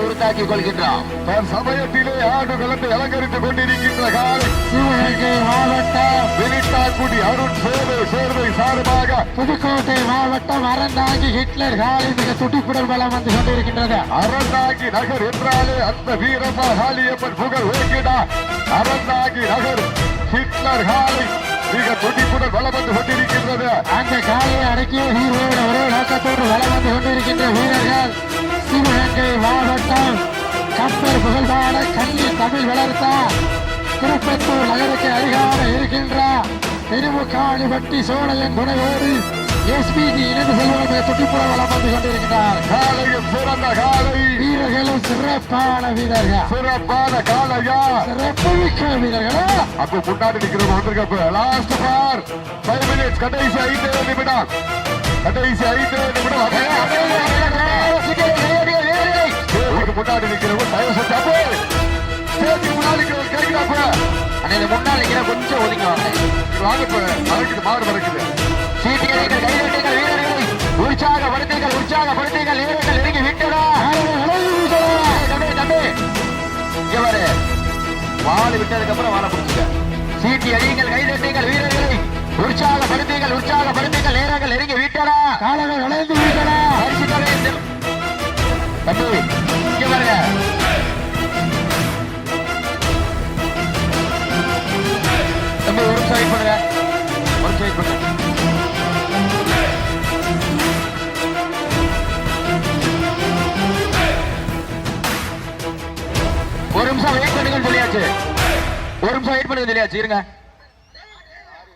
உருத்தாக்கிக் கொள்கின்றோம் தன் சமயத்திலே ஆடு கலந்து அலங்கரித்துக் கொண்டிருக்கின்ற காலை சிவகங்கை மாவட்டம் வினிட்டாக்குடி அருண் சேவை சேர்வை சார்பாக புதுக்கோட்டை மாவட்டம் அறந்தாங்கி ஹிட்லர் காலை மிக துடிப்புடன் வளம் வந்து கொண்டிருக்கின்றது. அறந்தாங்கி நகர் என்றாலே அந்த வீரம்மா காளியம்மன் புகழ் ஓங்கிடா. அறந்தாங்கி நகர் ஹிட்லர் காலை மிக துடிப்புடன் வளம் வந்து கொண்டிருக்கின்றது. அந்த காலையை அடக்கிய ஹீரோட ஒரே நோக்கத்தோடு வளம் வந்து கொண்டிருக்கின்ற வீரர்கள் சிவகங்கை மாவட்டம் கப்பர் புகழ்பாட கல்வி தமிழ் வளர்த்தா திருப்பத்தூர் நகருக்கு அருகாக இருக்கின்ற திருமுக்காணிப்பட்டி சோழையன் துணையோடு எஸ்பிஜி இணைந்து மிக துடிப்புடன் வளம் வந்து கொண்டிருக்கிறார் காலையும் சிறந்த காலை வீரர்களும் சிறப்பான வீரர்கள் சிறப்பான காலையா சிறப்பு மிக்க வீரர்களா அப்ப முன்னாடி நிக்கிறவங்க வந்திருக்கப்ப லாஸ்ட் பார் ஃபைவ் மினிட்ஸ் கடைசி ஐந்து நிமிடம் கடைசி ஐந்து நிமிடம் முன்னாடி நிக்கிறவங்க தயவு செஞ்சு அப்போ ஸ்டேஜுக்கு முன்னாடி நிக்கிறவங்க கேட்கிறாப்ப அண்ணா இந்த முன்னாள் நிக்கிற கொஞ்சம் ஒதுங்கி. வாங்க வாங்கப்ப மறக்குது மாடு மறக்குது சீட்டியடிகள் கைதட்டுங்கள் வீரர்களை. உற்சாகப்படுத்துங்கள் உற்சாகப்படுத்துங்கள் வீரர்கள் நெருங்கி விட்டதா? தம்பி தம்பி. இங்க பாரு. வாள் விட்டதுக்கு அப்புறம் வாழை பிடிச்சுக்க. சீட்டி அடியுங்கள் கைதட்டுங்கள் வீரர்களை உற்சாகப்படுத்துங்கள் உற்சாகப்படுத்துங்கள் நேரங்கள் நெருங்கி விட்டதா? காலங்கள் வளைந்து விட்டன. தம்பி ஒரு நிமிஷம் வெயிட் பண்ணுங்கன்னு சொல்லியாச்சு. ஒரு நிமிஷம் வெயிட் பண்ணுங்க சொல்லியாச்சு. இருங்க.